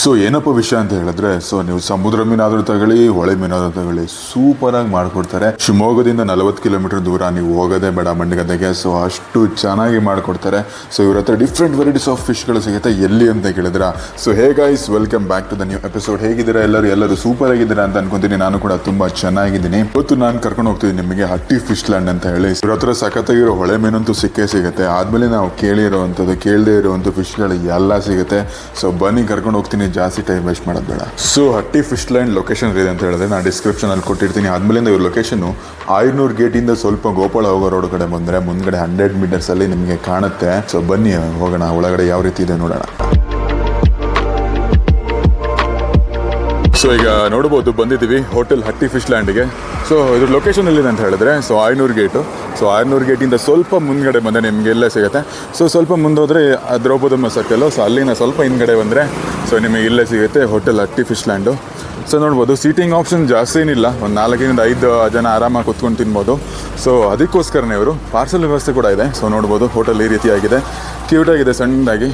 So ಏನಪ್ಪ ವಿಷಯ ಅಂತ ಹೇಳಿದ್ರೆ, ಸೊ ನೀವು ಸಮುದ್ರ ಮೀನಾದ್ರೂ ತಗೊಳ್ಳಿ, ಹೊಳೆ ಮೀನಾದ್ರೂ ತಗೊಳ್ಳಿ ಸೂಪರ್ ಆಗಿ ಮಾಡ್ಕೊಡ್ತಾರೆ. ಶಿವಮೊಗ್ಗದಿಂದ ನಲವತ್ತು ಕಿಲೋಮೀಟರ್ ದೂರ ನೀವು ಹೋಗೋದೇ ಬೇಡ ಮಂಡಗದ್ದೆಗೆ ಸೊ ಅಷ್ಟು ಚೆನ್ನಾಗಿ ಮಾಡ್ಕೊಡ್ತಾರೆ. ಸೊ ಇವ್ರ ಹತ್ರ ಡಿಫ್ರೆಂಟ್ ವೆರೈಟೀಸ್ ಆಫ್ ಫಿಶ್ಗಳು ಸಿಗುತ್ತೆ, ಎಲ್ಲಿ ಅಂತ ಕೇಳಿದ್ರ? So hey guys welcome back to the new episode ಹೇಗಿದ್ದೀರಾ ಎಲ್ಲರೂ? ಎಲ್ಲರೂ ಸೂಪರ್ ಆಗಿದ್ದೀರಾ ಅಂತ ಅನ್ಕೊಂತೀನಿ. ನಾನು ಕೂಡ ತುಂಬಾ ಚೆನ್ನಾಗಿದ್ದೀನಿ. ಇವತ್ತು ನಾನು ಕರ್ಕೊಂಡು ಹೋಗ್ತೀನಿ ನಿಮಗೆ ಹಟ್ಟಿ ಫಿಶ್ ಲ್ಯಾಂಡ್ ಅಂತ ಹೇಳಿ. ಇವ್ರ ಹತ್ರ ಸಖತ್ತಾಗಿರೋ ಹೊಳೆ ಮೀನಂತೂ ಸಿಕ್ಕೇ ಸಿಗುತ್ತೆ. ಆದ್ಮೇಲೆ ನಾವು ಕೇಳಿರೋವಂಥದ್ದು ಕೇಳದೇ ಇರುವಂಥ ಫಿಶ್ಗಳು ಎಲ್ಲ ಸಿಗುತ್ತೆ. ಸೊ ಬನ್ನಿ ಕರ್ಕೊಂಡು ಹೋಗ್ತೀನಿ. ಜಾಸ್ತಿ ಟೈಮ್ ವೇಸ್ಟ್ ಮಾಡೋದು ಬೇಡ. So Hatti fish line location ಇದೆ ಅಂತ ಹೇಳಿದ್ರೆ ನಾನು ಡಿಸ್ಕ್ರಿಪ್ಷನ್ ಅಲ್ಲಿ ಕೊಟ್ಟಿರ್ತೀನಿ. ಆದ್ಮೇಲಿಂದ ಇವ್ರ ಲೊಕೇಶನ್ ಗೇಟ್ ಗೇಟಿಂದ ಸ್ವಲ್ಪ ಗೋಪಾಳ ಹೋಗೋ ರೋಡ್ ಕಡೆ ಬಂದ್ರೆ ಮುಂದ್ಗಡೆ ಹಂಡ್ರೆಡ್ ಮೀಟರ್ಸ್ ಅಲ್ಲಿ ನಿಮಗೆ ಕಾಣುತ್ತೆ. ಸೊ ಬನ್ನಿ, ಹೋಗೋಣ. ಒಳಗಡೆ ಯಾವ ರೀತಿ ಇದೆ ನೋಡೋಣ. ಸೊ ಈಗ ನೋಡ್ಬೋದು, ಬಂದಿದ್ದೀವಿ ಹೋಟೆಲ್ ಹಟ್ಟಿ ಫಿಶ್ ಲ್ಯಾಂಡ್ಗೆ ಸೊ ಇದ್ರ ಲೊಕೇಶನ್ ಎಲ್ಲಿದೆ ಅಂತ ಹೇಳಿದ್ರೆ so Ayanur gate so Ayanur ಗೇಟಿಂದ ಸ್ವಲ್ಪ ಮುಂದ್ಗಡೆ ಬಂದರೆ ನಿಮಗೆ ಎಲ್ಲೇ ಸಿಗುತ್ತೆ. ಸೊ ಸ್ವಲ್ಪ ಮುಂದೋದ್ರೆ ದ್ರೌಪದಮ್ಮ ಸರ್ಕಲ್ಲು ಸೊ ಅಲ್ಲಿನ ಸ್ವಲ್ಪ ಹಿಂದ್ಗಡೆ ಬಂದರೆ ಸೊ ನಿಮಗೆ ಇಲ್ಲೇ ಸಿಗುತ್ತೆ hotel Hatti fish land so ನೋಡ್ಬೋದು ಸೀಟಿಂಗ್ ಆಪ್ಷನ್ ಜಾಸ್ತಿ ಏನಿಲ್ಲ. ಒಂದು ನಾಲ್ಕರಿಂದ ಐದು ಜನ ಆರಾಮಾಗಿ ಕುತ್ಕೊಂಡು ತಿನ್ಬೋದು. ಸೊ ಅದಕ್ಕೋಸ್ಕರನೇ ಇವರು ಪಾರ್ಸಲ್ ವ್ಯವಸ್ಥೆ ಕೂಡ ಇದೆ. ಸೊ ನೋಡ್ಬೋದು ಹೋಟೆಲ್ ಈ ರೀತಿಯಾಗಿದೆ. ಕ್ಯೂಟಾಗಿದೆ ಸಣ್ಣದಾಗಿ.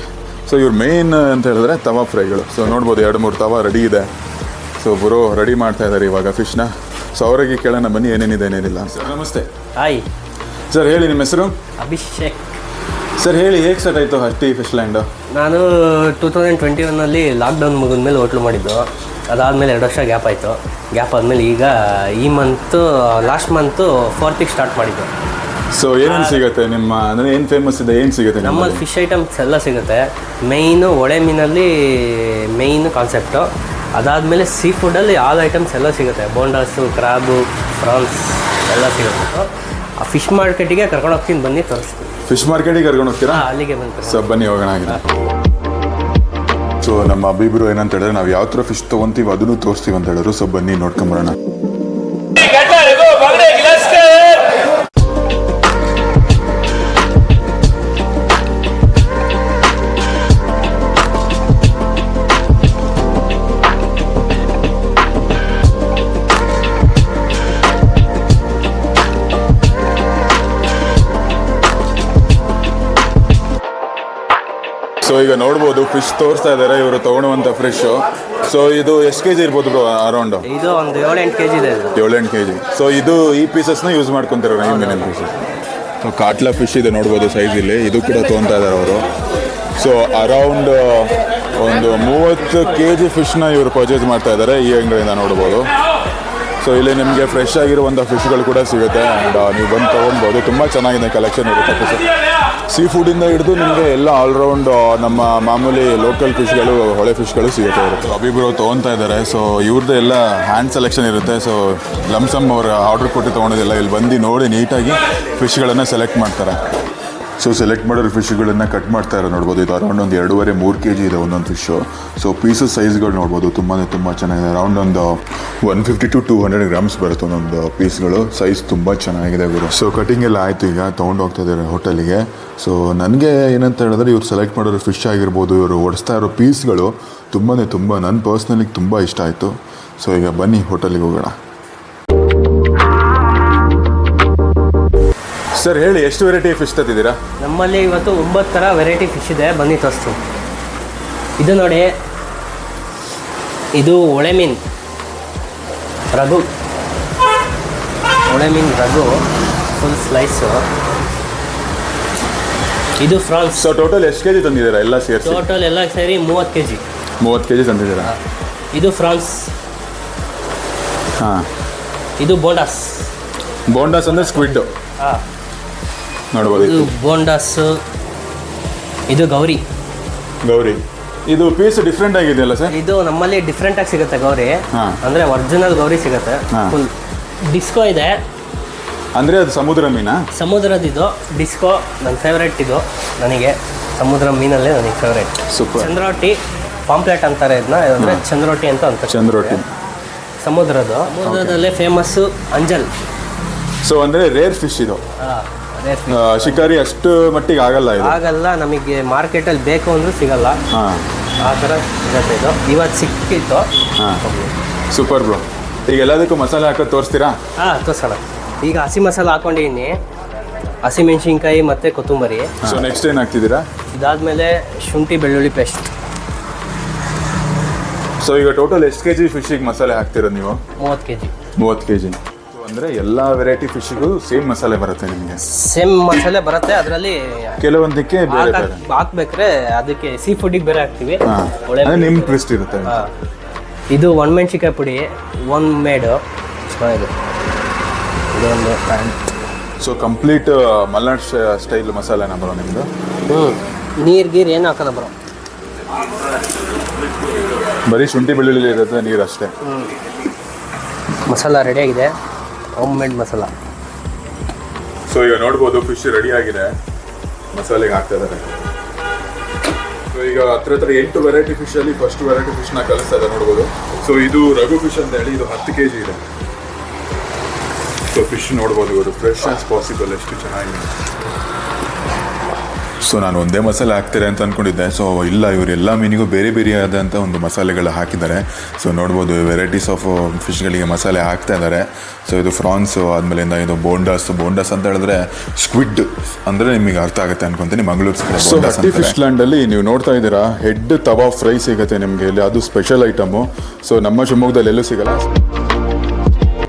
ಸೊ ಇವ್ರ ಮೇನ್ ಅಂತ ಹೇಳಿದ್ರೆ ತವಾ ಫ್ರೈಗಳು ಸೊ ನೋಡ್ಬೋದು, ಎರಡು ಮೂರು ತವಾ ರೆಡಿ ಇದೆ. ಸೊ ಬುರೋ ರೆಡಿ ಮಾಡ್ತಾ ಇದ್ದಾರೆ ಇವಾಗ ಫಿಶ್ನ. ಸೊ ಅವರಿಗೆ ಕೇಳೋಣ ಬನ್ನಿ ಏನೇನಿದೆ ಏನೇನಿಲ್ಲ ಸರ್ ನಮಸ್ತೆ. ಹಾಯ್ ಸರ್ ಹೇಳಿ ನಿಮ್ಮ ಹೆಸರು? ಅಭಿಷೇಕ್. ಸರ್ ಹೇಳಿ ಹೇಗೆ ಸರ್ ಆಯಿತು ಹಟ್ಟಿ ಫಿಶ್ ಲ್ಯಾಂಡು ನಾನು ಟೂ ತೌಸಂಡ್ ಟ್ವೆಂಟಿ ಒನ್ನಲ್ಲಿ ಲಾಕ್ಡೌನ್ ಮುಗಿದ ಮೇಲೆ ಹೋಟ್ಲು ಮಾಡಿದ್ದು. ಅದಾದಮೇಲೆ ಎರಡು ವರ್ಷ ಗ್ಯಾಪ್ ಆಯಿತು. ಗ್ಯಾಪ್ ಆದಮೇಲೆ ಈಗ ಈ ಮಂತು ಲಾಸ್ಟ್ ಮಂತು ಫೋರ್ತಿಗೆ ಸ್ಟಾರ್ಟ್ ಮಾಡಿದ್ದು. ಸೊ ಏನೇನು ಸಿಗುತ್ತೆ ನಿಮ್ಮ ಅಂದರೆ ಏನು ಫೇಮಸ್ ಇದೆ ಏನು ಸಿಗುತ್ತೆ ನಮ್ಮಲ್ಲಿ? ಫಿಶ್ ಐಟಮ್ಸ್ ಎಲ್ಲ ಸಿಗುತ್ತೆ. ಮೇಯ್ನು ಒಳೆ ಮೀನಲ್ಲಿ ಮೇಯ್ನು ಕಾನ್ಸೆಪ್ಟು ಅದಾದಮೇಲೆ ಸೀ ಫುಡ್ಡಲ್ಲಿ ಆಲ್ ಐಟಮ್ಸ್ ಎಲ್ಲ ಸಿಗುತ್ತೆ. ಬೋಂಡಾಸು ಕ್ರಾಬು ಫ್ರಾನ್ಸ್ ಎಲ್ಲ ಸಿಗುತ್ತೆ. ಆ ಫಿಶ್ ಮಾರ್ಕೆಟಿಗೆ ಕರ್ಕೊಂಡು ಹೋಗ್ತೀನಿ. ಬನ್ನಿ ತೋರಿಸ್ತೀನಿ. ಫಿಶ್ ಮಾರ್ಕೆಟಿಗೆ ಕರ್ಕೊಂಡು ಹೋಗ್ತೀರಾ? ಅಲ್ಲಿಗೆ ಬಂದು ಸೊ ಬನ್ನಿ ಹೋಗೋಣ ಆಗಿದೆ ಸೊ ನಮ್ಮ ಅಬ್ಬಿಬ್ರು ಏನಂತ ಹೇಳಿದ್ರೆ ನಾವು ಯಾವ ಥರ ಫಿಶ್ ತೊಗೊಂತೀವಿ ಅದನ್ನು ತೋರಿಸ್ತೀವಿ ಅಂತ ಹೇಳಿದ್ರು. ಸೊ ಬನ್ನಿ ನೋಡ್ಕೊಂಬರೋಣ ಈಗ ನೋಡ್ಬೋದು ಫಿಶ್ ತೋರಿಸ್ತಾ ಇದ್ದಾರೆ ಇವರು ತೊಗೊಳುವಂಥ ಫ್ರೆಶ್ ಸೊ ಇದು ಎಷ್ಟು ಕೆ ಜಿ ಇರ್ಬೋದು ಬ್ರೋ ಅರೌಂಡ್ ಇದು ಒಂದು ಏಳೆಂಟು ಕೆ ಜಿ ಇದೆ ಇದು. ಏಳೆಂಟು ಕೆ ಜಿ ಸೊ ಇದು ಈ ಪೀಸಸ್ನ ಯೂಸ್ ಮಾಡ್ಕೊತಾರೆ ಮೀನಿನ ಪೀಸಸ್ ಸೊ ಕಾಟ್ಲಾ ಫಿಶ್ ಇದೆ ನೋಡ್ಬೋದು ಸೈಜ್ ಇಲ್ಲಿ. ಇದು ಕೂಡ ತೊಗೊತಾ ಇದ್ದಾರೆ ಅವರು. ಸೊ ಅರೌಂಡ್ ಒಂದು ಮೂವತ್ತು ಕೆ ಜಿ ಫಿಶ್ನ ಇವರು ಪರ್ಚೇಸ್ ಮಾಡ್ತಾ ಇದ್ದಾರೆ ಈ ಅಂಗಡಿಯಿಂದ ನೋಡ್ಬೋದು. ಸೊ ಇಲ್ಲಿ ನಿಮಗೆ ಫ್ರೆಶ್ ಆಗಿರುವಂಥ ಫಿಶ್ಗಳು ಕೂಡ ಸಿಗುತ್ತೆ. ಆ್ಯಂಡ್ ನೀವು ಬಂದು ತೊಗೊಬೋದು ತುಂಬ ಚೆನ್ನಾಗಿದೆ ಕಲೆಕ್ಷನ್ ಇರುತ್ತೆ ಫಿಶ್ ಸೀ ಫುಡಿಂದ ಹಿಡಿದು ನಿಮಗೆ ಎಲ್ಲ ಆಲ್ರೌಂಡ್ ನಮ್ಮ ಮಾಮೂಲಿ ಲೋಕಲ್ ಫಿಶ್ಗಳು ಹೊಳೆ ಫಿಶ್ಗಳು ಸಿಗುತ್ತೆ ಇರುತ್ತೆ. ಅಭಿಬ್ರು ತೊಗೊತಾ ಇದ್ದಾರೆ. ಸೊ ಇವ್ರದ್ದು ಎಲ್ಲ ಹ್ಯಾಂಡ್ ಸೆಲೆಕ್ಷನ್ ಇರುತ್ತೆ. ಸೊ ಲಮ್ಸಮ್ ಅವ್ರ ಆರ್ಡರ್ ಕೊಟ್ಟು ತೊಗೊಂಡಿದ್ದೆಲ್ಲ ಇಲ್ಲಿ ಬಂದು ನೋಡಿ ನೀಟಾಗಿ ಫಿಶ್ಗಳನ್ನು ಸೆಲೆಕ್ಟ್ ಮಾಡ್ತಾರೆ. ಸೊ ಸೆಲೆಕ್ಟ್ ಮಾಡಿರೋ ಫಿಶ್ಗಳನ್ನು ಕಟ್ ಮಾಡ್ತಾ ಇರೋ ನೋಡ್ಬೋದು. ಇದು ಅರೌಂಡ್ ಒಂದು ಎರಡೂವರೆ, ಮೂರು ಕೆ ಜಿ ಇದೆ ಒಂದೊಂದು ಫಿಶ್ಶು ಸೊ ಪೀಸಸ್ ಸೈಜ್ಗಳು ನೋಡ್ಬೋದು. ತುಂಬಾ ತುಂಬ ಚೆನ್ನಾಗಿದೆ. ಅರೌಂಡ್ ಒಂದು one fifty to two hundred grams ಬರುತ್ತೆ ಒಂದೊಂದು ಪೀಸ್ಗಳು ಸೈಜ್ ತುಂಬ ಚೆನ್ನಾಗಿದೆ ಗುರು. ಸೊ ಕಟಿಂಗ್ ಎಲ್ಲ ಆಯಿತು ಈಗ. ತೊಗೊಂಡು ಹೋಗ್ತಾ ಇದ್ದಾರೆ ಹೋಟೆಲಿಗೆ ಸೊ ನನಗೆ ಏನಂತ ಹೇಳಿದ್ರೆ ಇವ್ರು ಸೆಲೆಕ್ಟ್ ಮಾಡಿರೋ ಫಿಶ್ ಆಗಿರ್ಬೋದು, ಇವರು ಓಡಿಸ್ತಾ ಇರೋ ಪೀಸ್ಗಳು ತುಂಬಾ ತುಂಬ ನನ್ನ ಪರ್ಸ್ನಲಿಗೆ ತುಂಬ ಇಷ್ಟ ಆಯಿತು. ಸೊ ಈಗ ಬನ್ನಿ ಹೋಟೆಲಿಗೆ ಹೋಗೋಣ. ಸರ್ ಹೇಳಿ ಎಷ್ಟು ವೆರೈಟಿ ಫಿಶ್ ತಂದಿದ್ದೀರಾ ನಮ್ಮಲ್ಲಿ ಇವತ್ತು ಒಂಬತ್ತು ಥರ ವೆರೈಟಿ ಫಿಶ್ ಇದೆ ಬನ್ನಿ ತೋರಿಸ್ತು ಇದು ನೋಡಿ ಇದು ಒಳೆ ಮೀನು ರಘು. ಒಳೆ ಮೀನು ರಘು ಫುಲ್ ಸ್ಲೈಸು ಇದು ಫ್ರಾನ್ಸ್. ಸೊ ಟೋಟಲ್ ಎಷ್ಟು ಕೆ ಜಿ ತಂದಿದ್ದೀರಾ? ಎಲ್ಲ ಸೇರಿ ಟೋಟಲ್ ಎಲ್ಲ ಸೇರಿ ಮೂವತ್ತು ಕೆ ಜಿ ಮೂವತ್ತು ಕೆ ಜಿ ತಂದಿದ್ದೀರಾ ಇದು ಫ್ರಾನ್ಸ್. ಹಾಂ. ಇದು ಬೋಂಡಾಸ್. ಬೋಂಡಾಸ್ ಅಂದರೆ ಸ್ಕ್ವಿಡ್ ಹಾಂ. ನೋಡ್ಬೋದು ಬೋಂಡಾಸು ಇದು ಗೌರಿ. ಗೌರಿ. ಇದು ಪೀಸ್ ಡಿಫ್ರೆಂಟ್ ಆಗಿದೆಯಲ್ಲ ಸರ್? ಇದು ನಮ್ಮಲ್ಲಿ ಡಿಫ್ರೆಂಟ್ ಆಗಿ ಸಿಗುತ್ತೆ ಗೌರಿ. ಅಂದ್ರೆ ಒರಿಜಿನಲ್ ಗೌರಿ ಸಿಗುತ್ತೆ. ಫುಲ್ ಡಿಸ್ಕೋ ಇದೆ. ಅಂದ್ರೆ ಅದು ಸಮುದ್ರ ಮೀನಾ? ಸಮುದ್ರದಿದು ಡಿಸ್ಕೋ ನನ್ನ ಫೇವ್ರೆಟ್ ಇದು. ನನಗೆ ಸಮುದ್ರ ಮೀನಲ್ಲೇ ನನಗೆ ಫೇವ್ರೆಟ್ ಸೂಪರ್ ಚಂದ್ರೋಟಿ ಪಾಂಪ್ಲೆಟ್ ಅಂತಾರೆ ಇದನ್ನ. ಅಂದ್ರೆ ಚಂದ್ರೋಟಿ ಅಂತ ಅಂತ ಚಂದ್ರೋಟಿ. ಸಮುದ್ರದ್ದು. ಸಮುದ್ರದಲ್ಲೇ ಫೇಮಸ್ಸು ಅಂಜಲ್. ಸೊ ಅಂದರೆ ರೇರ್ ಫಿಶ್ ಇದು. ಶಿಕಾರಿ ಅಷ್ಟು ಮಟ್ಟಿಗೆ ಆಗಲ್ಲ ಇದು. ಆಗಲ್ಲ ನಮಗೆ ಮಾರ್ಕೆಟಲ್ಲಿ ಬೇಕು ಅಂದ್ರೂ ಸಿಗಲ್ಲ. ಹಾಂ. ಆ ಥರ ಇರುತ್ತೆ ಇದು. ಇವತ್ತು ಸಿಕ್ಕಿತ್ತು. ಹಾಂ. ಸೂಪರ್ ಬ್ರೋ ಈಗ ಎಲ್ಲದಕ್ಕೂ ಮಸಾಲೆ ಹಾಕೋದು ತೋರಿಸ್ತೀರಾ? ಹಾಂ ತೋರ್ಸಲ್ಲ ಈಗ ಹಸಿ ಮಸಾಲೆ ಹಾಕೊಂಡಿದ್ದೀನಿ. ಹಸಿಮೆಣಸಿನ್ಕಾಯಿ ಮತ್ತು ಕೊತ್ತಂಬರಿ. ಸೊ ನೆಕ್ಸ್ಟ್ ಏನು ಹಾಕ್ತಿದ್ದೀರಾ? ಇದಾದಮೇಲೆ ಶುಂಠಿ ಬೆಳ್ಳುಳ್ಳಿ ಪೇಸ್ಟ್. ಸೊ ಈಗ ಟೋಟಲ್ ಎಷ್ಟು ಕೆ ಜಿ ಫಿಶಿಗೆ ಮಸಾಲೆ ಹಾಕ್ತೀರ ನೀವು? ಮೂವತ್ತು ಕೆ ಜಿ ಮೂವತ್ತು ಕೆ ಜಿ ಅಂದರೆ ಎಲ್ಲ ವೆರೈಟಿ ಫಿಶ್ಗೂ ಸೇಮ್ ಮಸಾಲೆ ಬರುತ್ತೆ ನಿಮಗೆ. ಸೇಮ್ ಮಸಾಲೆ ಬರುತ್ತೆ ಅದರಲ್ಲಿ ಕೆಲವೊಂದಕ್ಕೆ ಬೇರೆ ಬೇರೆ. ಹಾಕ್ಬೇಕ್ರೆ ಅದಕ್ಕೆ ಸೀ ಫುಡ್ಡಿಗೆ ಬೇರೆ ಹಾಕ್ತೀವಿ. ನಿಮ್ ಒಳ್ಳೆ ಅಂದರೆ ನಿಮ್ಮ ಟ್ವಿಸ್ಟ್ ಇರುತ್ತೆ ಇದು ಇದು ಒಣಮೆಣ್ಸಿಕಾಯಿ ಪುಡಿ ಒನ್ ಮೇಡು ಚೆನ್ನಾಗಿದೆ. ಇದೊಂದು ಸೊ ಕಂಪ್ಲೀಟ್ ಮಲ್ನಾಡ್ ಸ್ಟೈಲ್ ಮಸಾಲೆನ ಬರೋ ನಿಮ್ಮದು ನೀರ್ ನೀರು ಗೀರು ಏನು ಹಾಕಲ್ಲ ಬರೋ. ಬರೀ ಶುಂಠಿ ಬೆಳ್ಳುಳ್ಳಿ ಇರುತ್ತೆ ನೀರು ಅಷ್ಟೇ. ಮಸಾಲ ರೆಡಿಯಾಗಿದೆ ಹೋಮ್ ಮೇಡ್ ಮಸಾಲ ಸೊ ಈಗ ನೋಡ್ಬೋದು ಫಿಶ್ ರೆಡಿ ಆಗಿದೆ. ಮಸಾಲೆಗೆ ಹಾಕ್ತಾ ಇದ್ದಾರೆ. ಸೊ ಈಗ ಹತ್ರ ಹತ್ರ ಎಂಟು ವೆರೈಟಿ ಫಿಶ್ ಅಲ್ಲಿ ಫಸ್ಟ್ ವೆರೈಟಿ ಫಿಶ್ನ ಕಲಿಸ್ತಾ ಇದೆ ನೋಡ್ಬೋದು. ಸೊ ಇದು ರಘು ಫಿಶ್ ಅಂತ ಹೇಳಿ ಇದು ಹತ್ತು ಕೆ ಜಿ ಇದೆ. ಸೊ ಫಿಶ್ ನೋಡ್ಬೋದು ಇವರು. ಫ್ರೆಶ್ ಆಸ್ ಪಾಸಿಬಲ್ ಎಷ್ಟು ಚೆನ್ನಾಗಿದೆ. ಸೊ ನಾನು ಒಂದೇ ಮಸಾಲೆ ಹಾಕ್ತಾರೆ ಅಂತ ಅಂದ್ಕೊಂಡಿದ್ದೆ ಸೊ ಇಲ್ಲ ಇವರೆಲ್ಲ ಮೀನಿಗೂ ಬೇರೆ ಬೇರೆ ಆದಂಥ ಒಂದು ಮಸಾಲೆಗಳು ಹಾಕಿದ್ದಾರೆ. ಸೊ ನೋಡ್ಬೋದು ವೆರೈಟೀಸ್ ಆಫ್ ಫಿಶ್ಗಳಿಗೆ ಮಸಾಲೆ ಹಾಕ್ತಾ ಇದ್ದಾರೆ. ಸೊ ಇದು ಫ್ರಾನ್ಸು ಆದಮೇಲಿಂದ ಇದು ಬೋಂಡಾಸ್. ಬೋಂಡಾಸ್ ಅಂತ ಹೇಳಿದ್ರೆ ಸ್ಕ್ವಿಡ್ ಅಂದರೆ ನಿಮಗೆ ಅರ್ಥ ಆಗುತ್ತೆ ಅನ್ಕೊಂತೀನಿ. ಮಂಗಳೂರು ಸೊ ಹಟ್ಟಿ ಫಿಶ್ ಲ್ಯಾಂಡಲ್ಲಿ ನೀವು ನೋಡ್ತಾ ಇದ್ದೀರಾ ಹೆಡ್ ತವಾ ಫ್ರೈ ಸಿಗುತ್ತೆ ನಿಮಗೆ ಇಲ್ಲಿ ಅದು ಸ್ಪೆಷಲ್ ಐಟಮು ಸೊ ನಮ್ಮ ಶಿವಮೊಗ್ಗದಲ್ಲಿ ಎಲ್ಲೂ ಸಿಗಲ್ಲ.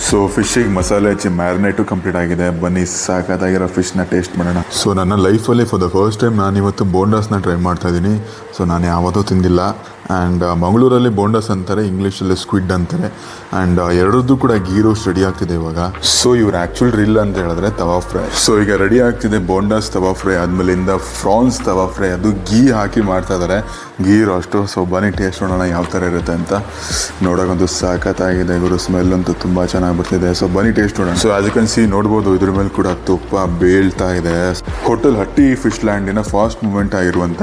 ಸೊ ಫಿಶಿಗೆ ಮಸಾಲೆ ಹಚ್ಚಿ ಮ್ಯಾರಿನೇಟು ಕಂಪ್ಲೀಟ್ ಆಗಿದೆ. ಬನ್ನಿ ಸಾಕಾಗಿರೋ ಫಿಶ್ನ ಟೇಸ್ಟ್ ಮಾಡೋಣ. ಸೊ ನನ್ನ ಲೈಫಲ್ಲಿ ಫಾರ್ ದ ಫಸ್ಟ್ ಟೈಮ್ ನಾನು ಇವತ್ತು ಬೋಂಡಾಸ್ನ ಟ್ರೈ ಮಾಡ್ತಾ ಇದ್ದೀನಿ. ಸೊ ನಾನು ಯಾವತ್ತೂ ತಿಂದಿಲ್ಲ. ಆ್ಯಂಡ್ ಮಂಗಳೂರಲ್ಲಿ ಬೋಂಡಸ್ ಅಂತಾರೆ ಇಂಗ್ಲೀಷಲ್ಲಿ ಸ್ಕ್ವಿಡ್ ಅಂತಾರೆ ಆ್ಯಂಡ್ ಎರಡರದ್ದು ಕೂಡ ಗೀ ರೋಸ್ಟ್ ರೆಡಿ ಆಗ್ತಿದೆ ಇವಾಗ. ಸೊ ಇವ್ರು ಆ್ಯಕ್ಚುಲ್ ರಿಲ್ ಅಂತ ಹೇಳಿದ್ರೆ ತವಾ ಫ್ರೈ ಸೊ ಈಗ ರೆಡಿ ಆಗ್ತಿದೆ ಬೋಂಡಾಸ್ ತವಾ ಫ್ರೈ ಆದಮೇಲಿಂದ ಫ್ರಾನ್ಸ್ ತವಾ ಫ್ರೈ ಅದು ಗೀ ಹಾಕಿ ಮಾಡ್ತಾ ಇದ್ದಾರೆ ಗೀ ರೋಸ್ಟು ಸೊ ಬನ್ನಿ ಟೇಸ್ಟ್ ನೋಡೋಣ ಯಾವ ಥರ ಇರುತ್ತೆ ಅಂತ. ನೋಡೋಕ್ಕಂತೂ ಸಾಕತ್ತಾಗಿದೆ ಗುರು ಸ್ಮೆಲ್ ಅಂತೂ ತುಂಬ ಚೆನ್ನಾಗಿ ಬರ್ತಿದೆ. ಸೊ ಬನ್ನಿ ಟೇಸ್ಟ್ ನೋಡೋಣ. ಸೊ ಅದಕ್ಕೆ ಸಿ ನೋಡ್ಬೋದು ಇದ್ರ ಮೇಲೆ ಕೂಡ ತುಪ್ಪ ಬೇಳ್ತಾ ಇದೆ. ಹೋಟೆಲ್ ಹಟ್ಟಿ ಫಿಶ್ ಲ್ಯಾಂಡಿನ ಫಾಸ್ಟ್ ಮೂಮೆಂಟ್ ಆಗಿರುವಂಥ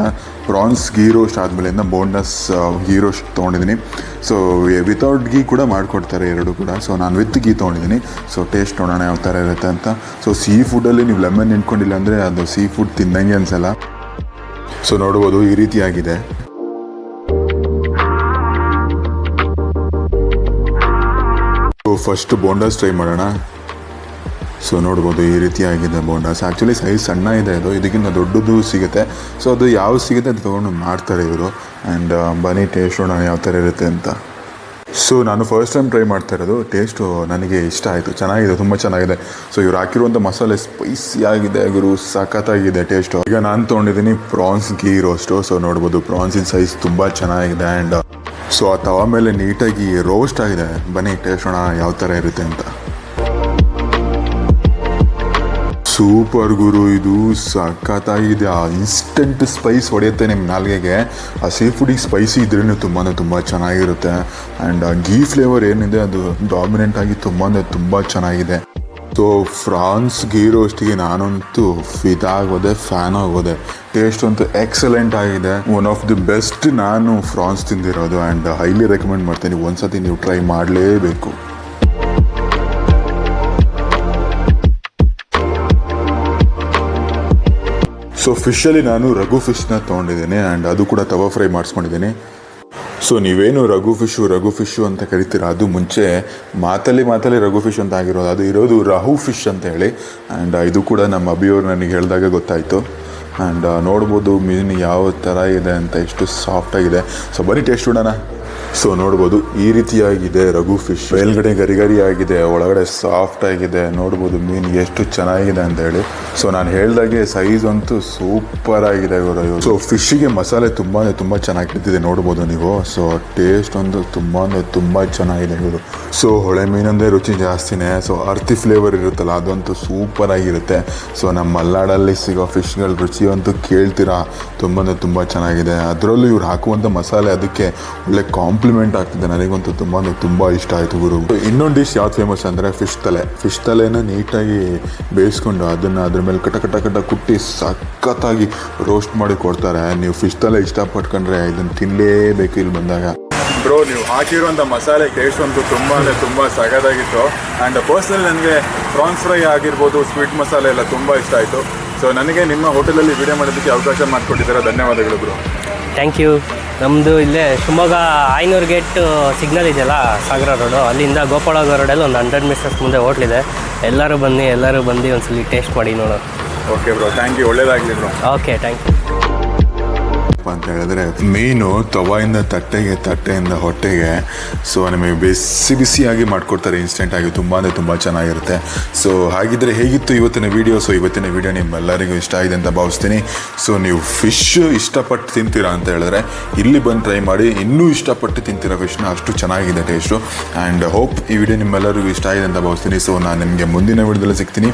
ಪ್ರಾನ್ಸ್ ಗೀ ರೋಸ್ಟ್ ಆದಮೇಲಿಂದ ಬೋಂಡಸ್ ರೋಸ್ಟ್ ತೊಗೊಂಡಿದ್ದೀನಿ. ಸೊ ವಿತೌಟ್ ಗೀ ಕೂಡ ಮಾಡಿಕೊಡ್ತಾರೆ ಎರಡು ಕೂಡ. ಸೊ ನಾನು ವಿತ್ ಗೀ ತೊಗೊಂಡಿದ್ದೀನಿ. ಸೊ ಟೇಸ್ಟ್ ನೋಡೋಣ ಯಾವ ಥರ ಇರುತ್ತೆ ಅಂತ. ಸೊ ಸೀ ಫುಡಲ್ಲಿ ನೀವು ಲೆಮನ್ ನಿಂತ್ಕೊಂಡಿಲ್ಲ ಅಂದರೆ ಅದು ಸೀ ಫುಡ್ ತಿಂದಂಗೆ ಅನ್ಸಲ್ಲ. ಸೊ ನೋಡ್ಬೋದು ಈ ರೀತಿಯಾಗಿದೆ ಫಸ್ಟ್ ಬೋಂಡಾಸ್ ಟ್ರೈ ಮಾಡೋಣ. ಸೊ ನೋಡ್ಬೋದು ಈ ರೀತಿಯಾಗಿದೆ ಬೋಂಡಾಸ್ ಆ್ಯಕ್ಚುಲಿ ಸೈಜ್ ಸಣ್ಣ ಇದೆ ಅದು. ಇದಕ್ಕಿಂತ ದೊಡ್ಡದು ಸಿಗುತ್ತೆ. ಸೊ ಅದು ಯಾವ ಸಿಗುತ್ತೆ ಅದು ತೊಗೊಂಡು ಮಾಡ್ತಾರೆ ಇವರು. ಆ್ಯಂಡ್ ಬನ್ನಿ ಟೇಸ್ಟ್ ನೋಡೋಣ ಯಾವ ಥರ ಇರುತ್ತೆ ಅಂತ. ಸೊ ನಾನು ಫಸ್ಟ್ ಟೈಮ್ ಟ್ರೈ ಮಾಡ್ತಾ ಇರೋದು. ಟೇಸ್ಟು ನನಗೆ ಇಷ್ಟ ಆಯಿತು. ಚೆನ್ನಾಗಿದೆ, ತುಂಬ ಚೆನ್ನಾಗಿದೆ. ಸೊ ಇವ್ರು ಹಾಕಿರುವಂಥ ಮಸಾಲೆ ಸ್ಪೈಸಿ ಆಗಿದೆ ಗುರು. ಸಖತ್ತಾಗಿದೆ ಟೇಸ್ಟು ಈಗ ನಾನು ತೊಗೊಂಡಿದ್ದೀನಿ ಪ್ರಾನ್ಸ್ ಗೀ ರೋಸ್ಟು ಸೊ ನೋಡ್ಬೋದು ಪ್ರಾನ್ಸಿನ ಸೈಜ್ ತುಂಬ ಚೆನ್ನಾಗಿದೆ ಆ್ಯಂಡ್ ಸೊ ಆ ತವ ಮೇಲೆ ನೀಟಾಗಿ ರೋಸ್ಟ್ ಆಗಿದೆ. ಬನ್ನಿ ಟೇಸ್ಟ್ ನೋಡೋಣ ಯಾವ ಥರ ಇರುತ್ತೆ ಅಂತ. ಸೂಪರ್ ಗುರು, ಇದು ಸಖತ್ತಾಗಿದೆ. ಆ ಇನ್ಸ್ಟೆಂಟ್ ಸ್ಪೈಸ್ ಹೊಡೆಯುತ್ತೆ ನಿಮ್ಮ ನಾಲ್ಗೆಗೆ. ಆ ಸೀ ಫುಡಿಗೆ ಸ್ಪೈಸಿ ಇದ್ರೂ ತುಂಬಾ ತುಂಬ ಚೆನ್ನಾಗಿರುತ್ತೆ. ಆ್ಯಂಡ್ ಆ ಗೀ ಫ್ಲೇವರ್ ಏನಿದೆ, ಅದು ಡಾಮಿನೆಂಟ್ ಆಗಿ ತುಂಬಾ ತುಂಬ ಚೆನ್ನಾಗಿದೆ. ಸೊ ಫ್ರಾನ್ಸ್ ಗೀ ರೋಸ್ಟಿಗೆ ನಾನಂತೂ ಫಿದಾಗೋದೆ ಫ್ಯಾನ್ ಆಗೋದೆ. ಟೇಸ್ಟ್ ಅಂತೂ ಎಕ್ಸಲೆಂಟ್ ಆಗಿದೆ. ಒನ್ ಆಫ್ ದಿ ಬೆಸ್ಟ್ ನಾನು ಫ್ರಾನ್ಸ್ ತಿಂದಿರೋದು. ಆ್ಯಂಡ್ ಹೈಲಿ ರೆಕಮೆಂಡ್ ಮಾಡ್ತೀನಿ. ಒಂದ್ಸತಿ ನೀವು ಟ್ರೈ ಮಾಡಲೇಬೇಕು. ಸೊ ಫಿಶಲ್ಲಿ ನಾನು ರಘು ಫಿಶ್ನ ತೊಗೊಂಡಿದ್ದೀನಿ ಆ್ಯಂಡ್ ಅದು ಕೂಡ ತವಾ ಫ್ರೈ ಮಾಡಿಸ್ಕೊಂಡಿದ್ದೀನಿ. ಸೊ ನೀವೇನು ರಘು ಫಿಶು ರಘು ಫಿಶು ಅಂತ ಕರಿತೀರ, ಅದು ಮುಂಚೆ ಮಾತಲ್ಲಿ ಮಾತಲ್ಲಿ ರಘು ಫಿಶ್ ಅಂತ ಆಗಿರೋದು. ಅದು ಇರೋದು ರಹು ಫಿಶ್ ಅಂತ ಹೇಳಿ. ಆ್ಯಂಡ್ ಇದು ಕೂಡ ನಮ್ಮ ಅಭಿಯವರು ನನಗೆ ಹೇಳಿದಾಗ ಗೊತ್ತಾಯಿತು. ಆ್ಯಂಡ್ ನೋಡ್ಬೋದು ಮೀನು ಯಾವ ಥರ ಇದೆ ಅಂತ ಎಷ್ಟು ಸಾಫ್ಟಾಗಿದೆ ಸೊ ಬನ್ನಿ ಟೇಸ್ಟ್ ನೋಡೋಣ. ಸೊ ನೋಡ್ಬೋದು, ಈ ರೀತಿಯಾಗಿದೆ ರಘು ಫಿಶ್ ಮೇಲ್ಗಡೆ ಗರಿಗರಿ ಗರಿ ಆಗಿದೆ ಒಳಗಡೆ ಸಾಫ್ಟ್ ಆಗಿದೆ. ನೋಡ್ಬೋದು, ಮೀನು ಎಷ್ಟು ಚೆನ್ನಾಗಿದೆ ಅಂತ ಹೇಳಿ. ಸೊ ನಾನು ಹೇಳ್ದಾಗೆ ಸೈಜ್ ಅಂತೂ ಸೂಪರ್ ಆಗಿದೆ ಇವರು ಸೊ ಫಿಶ್ಗೆ ಮಸಾಲೆ ತುಂಬಾ ತುಂಬ ಚೆನ್ನಾಗಿ ಬಿದ್ದಿದೆ, ನೋಡ್ಬೋದು ನೀವು. ಸೊ ಟೇಸ್ಟ್ ಒಂದು ತುಂಬಾ ತುಂಬ ಚೆನ್ನಾಗಿದೆ ಇವರು ಸೊ ಹೊಳೆ ಮೀನಂದೇ ರುಚಿ ಜಾಸ್ತಿನೇ. ಸೊ ಅರ್ತಿ ಫ್ಲೇವರ್ ಇರುತ್ತಲ್ಲ, ಅದಂತೂ ಸೂಪರ್ ಆಗಿರುತ್ತೆ. ಸೊ ನಮ್ಮ ಮಲ್ನಾಡಲ್ಲಿ ಸಿಗೋ ಫಿಶ್ಗಳ ರುಚಿ ಅಂತೂ ಕೇಳ್ತೀರಾ? ತುಂಬಾ ತುಂಬ ಚೆನ್ನಾಗಿದೆ. ಅದರಲ್ಲೂ ಇವ್ರು ಹಾಕುವಂಥ ಮಸಾಲೆ, ಅದಕ್ಕೆ ಒಳ್ಳೆ ಕಾಂಪ್ಲಿಮೆಂಟ್ ಆಗ್ತಿದೆ. ನನಗಂತೂ ತುಂಬ ತುಂಬ ಇಷ್ಟ ಆಯಿತು ಗುರು. ಇನ್ನೊಂದು ಡಿಶ್ ಯಾವ್ದು ಫೇಮಸ್ ಅಂದರೆ ಫಿಶ್ ತಲೆ. ಫಿಶ್ ತಲೆನ ನೀಟಾಗಿ ಬೇಯಿಸ್ಕೊಂಡು ಅದನ್ನು ಅದ್ರ ಮೇಲೆ ಕಟ ಕಟ ಕಟ ಕುಟ್ಟಿ ಸಖತ್ತಾಗಿ ರೋಸ್ಟ್ ಮಾಡಿ ಕೊಡ್ತಾರೆ. ನೀವು ಫಿಶ್ ತಲೆ ಇಷ್ಟಪಟ್ಕೊಂಡ್ರೆ ಇದನ್ನು ತಿನ್ನಲೇಬೇಕು ಇಲ್ಲಿ ಬಂದಾಗ. ಬ್ರೋ ನೀವು ಹಾಕಿರುವಂಥ ಮಸಾಲೆ ಟೇಸ್ಟ್ ಅಂತೂ ತುಂಬಾ ಅಂದರೆ ತುಂಬ ಸಗದಾಗಿತ್ತು ಆ್ಯಂಡ್ ಪರ್ಸ್ನಲಿ ನನಗೆ ಪ್ರಾನ್ಸ್ ಫ್ರೈ ಆಗಿರ್ಬೋದು ಸ್ವೀಟ್ ಮಸಾಲೆ ಎಲ್ಲ ತುಂಬ ಇಷ್ಟ ಆಯಿತು. ಸೊ ನನಗೆ ನಿಮ್ಮ ಹೋಟೆಲಲ್ಲಿ ವಿಡಿಯೋ ಮಾಡೋದಕ್ಕೆ ಅವಕಾಶ ಮಾಡಿಕೊಟ್ಟಿದ್ದೀರಾ ಧನ್ಯವಾದಗಳು ಬ್ರೋ ಥ್ಯಾಂಕ್ ಯು ನಮ್ಮದು ಇಲ್ಲೇ ಶಿವಮೊಗ್ಗ ಐನೂರು ಗೇಟ್ ಸಿಗ್ನಲ್ ಇದೆಯಲ್ಲ ಸಾಗರ ರೋಡು. ಅಲ್ಲಿಂದ ಗೋಪಾಳ ರೋಡಲ್ಲಿ ಒಂದು ಹಂಡ್ರೆಡ್ ಮೀಟರ್ಸ್ ಮುಂದೆ ಹೋಟ್ಲಿದೆ ಎಲ್ಲರೂ ಬನ್ನಿ ಎಲ್ಲರೂ ಬಂದು ಒಂದ್ಸಲಿ ಟೇಸ್ಟ್ ಮಾಡಿ ನೋಡೋಣ. ಓಕೆ ಬ್ರೋ ಥ್ಯಾಂಕ್ ಯು ಒಳ್ಳೇದಾಗಲಿ ಬ್ರೋ ಓಕೆ ಥ್ಯಾಂಕ್ ಯು ಏನಪ್ಪ ಅಂತ ಹೇಳಿದ್ರೆ, ಮೀನು ತವಾಯಿಂದ ತಟ್ಟೆಗೆ, ತಟ್ಟೆಯಿಂದ ಹೊಟ್ಟೆಗೆ ಸೊ ನಿಮಗೆ ಬಿಸಿ ಬಿಸಿಯಾಗಿ ಮಾಡಿಕೊಡ್ತಾರೆ ಇನ್ಸ್ಟೆಂಟ್ ಆಗಿ, ತುಂಬ ಅಂದರೆ ತುಂಬ ಚೆನ್ನಾಗಿರುತ್ತೆ. ಸೊ ಹಾಗಿದ್ರೆ ಹೇಗಿತ್ತು ಇವತ್ತಿನ ವಿಡಿಯೋ ಸೊ ಇವತ್ತಿನ ವಿಡಿಯೋ ನಿಮ್ಮೆಲ್ಲರಿಗೂ ಇಷ್ಟ ಆಗಿದೆ ಅಂತ ಭಾವಿಸ್ತೀನಿ. ಸೊ ನೀವು ಫಿಶ್ ಇಷ್ಟಪಟ್ಟು ತಿಂತೀರಾ ಅಂತ ಹೇಳಿದ್ರೆ, ಇಲ್ಲಿ ಬಂದು ಟ್ರೈ ಮಾಡಿ, ಇನ್ನೂ ಇಷ್ಟಪಟ್ಟು ತಿಂತೀರಾ ಫಿಶ್ನ ಅಷ್ಟು ಚೆನ್ನಾಗಿದೆ ಟೇಸ್ಟು ಆ್ಯಂಡ್ ಹೋಪ್ ಈ ವಿಡಿಯೋ ನಿಮ್ಮೆಲ್ಲರಿಗೂ ಇಷ್ಟ ಆಗಿದೆ ಅಂತ ಭಾವಿಸ್ತೀನಿ. ಸೊ ನಾನು ನಿಮಗೆ ಮುಂದಿನ ವಿಡಿಯೋದಲ್ಲಿ ಸಿಗ್ತೀನಿ.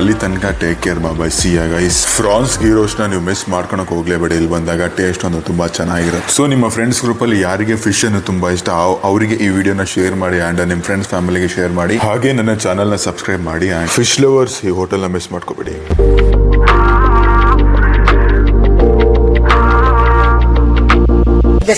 ಅಲ್ಲಿ ತನಕ ಟೇಕ್ ಕೇರ್ ಬಾಯ್ ಸಿ ಈ ಫ್ರಾನ್ಸ್ ಗೀರೋಸ್ನ ನೀವು ಮಿಸ್ ಮಾಡ್ಕೊಳಕ್ಕೆ ಹೋಗಲೇಬೇಡಿ. ಇಲ್ಲಿ ಬಂದಾಗ ಟೇಸ್ಟ್ ಒಂದು ತುಂಬ ಚೆನ್ನಾಗಿರುತ್ತೆ. ಸೊ ನಿಮ್ಮ ಫ್ರೆಂಡ್ಸ್ ಗ್ರೂಪಲ್ಲಿ ಯಾರಿಗೆ ಫಿಶ್ ಅನ್ನು ತುಂಬ ಇಷ್ಟ? ಅವರಿಗೆ ಈ ವಿಡಿಯೋನ ಶೇರ್ ಮಾಡಿ ಆ್ಯಂಡ್ ನಿಮ್ಮ ಫ್ರೆಂಡ್ಸ್ ಫ್ಯಾಮಿಲಿಗೆ ಶೇರ್ ಮಾಡಿ. ಹಾಗೆ ನನ್ನ ಚಾನಲ್ನ ಸಬ್ಸ್ಕ್ರೈಬ್ ಮಾಡಿ ಆ್ಯಂಡ್ ಫಿಶ್ ಲವರ್ಸ್ ಈ ಹೋಟೆಲ್ನ ಮಿಸ್ ಮಾಡ್ಕೋಬೇಡಿ. The